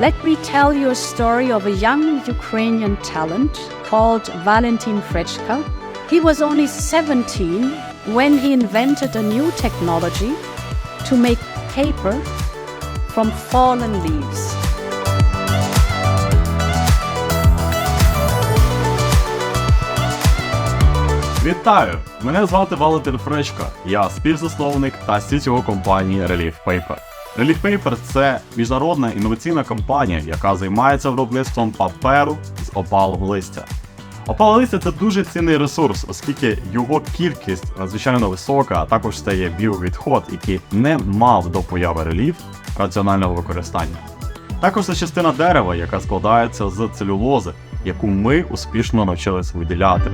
Let me tell you a story of a young Ukrainian talent called Valentin Frechka. He was only 17 when he invented a new technology to make paper from fallen leaves. Вітаю! Мене звати Валентин Фречко. Я співзасновник та CTO компанії Relief Paper. Relief Paper – це міжнародна інноваційна компанія, яка займається виробництвом паперу з опалого листя. Опале листя це дуже цінний ресурс, оскільки його кількість надзвичайно висока, а також це є біовідход, який не мав до появи реліф раціонального використання. Також це частина дерева, яка складається з целюлози, яку ми успішно навчилися виділяти.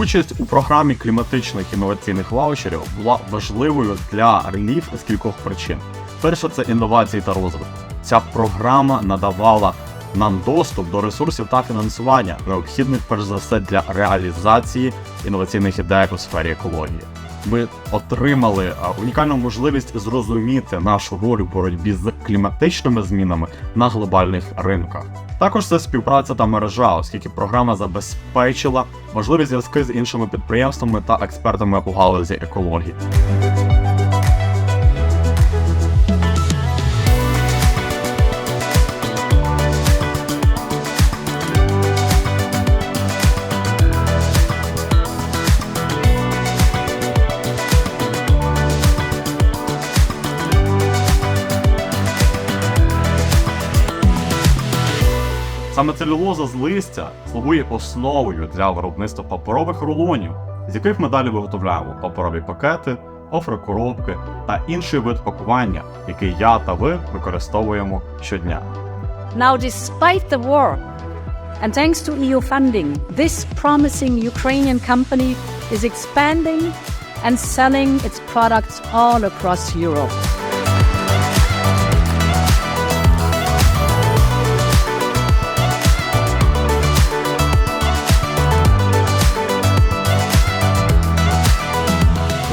Участь у програмі кліматичних інноваційних ваучерів була важливою для реліф з кількох причин. Перше, це інновації та розвиток. Ця програма надавала нам доступ до ресурсів та фінансування, необхідних перш за все для реалізації інноваційних ідей у сфері екології. Ми отримали унікальну можливість зрозуміти нашу роль у боротьбі з кліматичними змінами на глобальних ринках. Також це співпраця та мережа, оскільки програма забезпечила можливі зв'язки з іншими підприємствами та експертами у галузі екології. Саме целюлоза з листя слугує основою для виробництва паперових рулонів, з яких ми далі виготовляємо паперові пакети, офрокоробки та інший вид пакування, який я та ви використовуємо щодня. Now, despite the war, and thanks to EU funding, this promising Ukrainian company is expanding and selling its products all across Europe.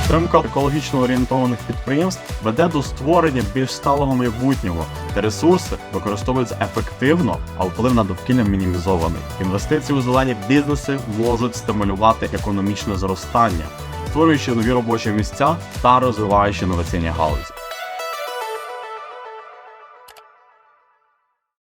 Підтримка екологічно орієнтованих підприємств веде до створення більш сталого майбутнього, де ресурси використовуються ефективно, а вплив на довкілля мінімізований. Інвестиції у зелені бізнеси можуть стимулювати економічне зростання, створюючи нові робочі місця та розвиваючи інноваційні галузі.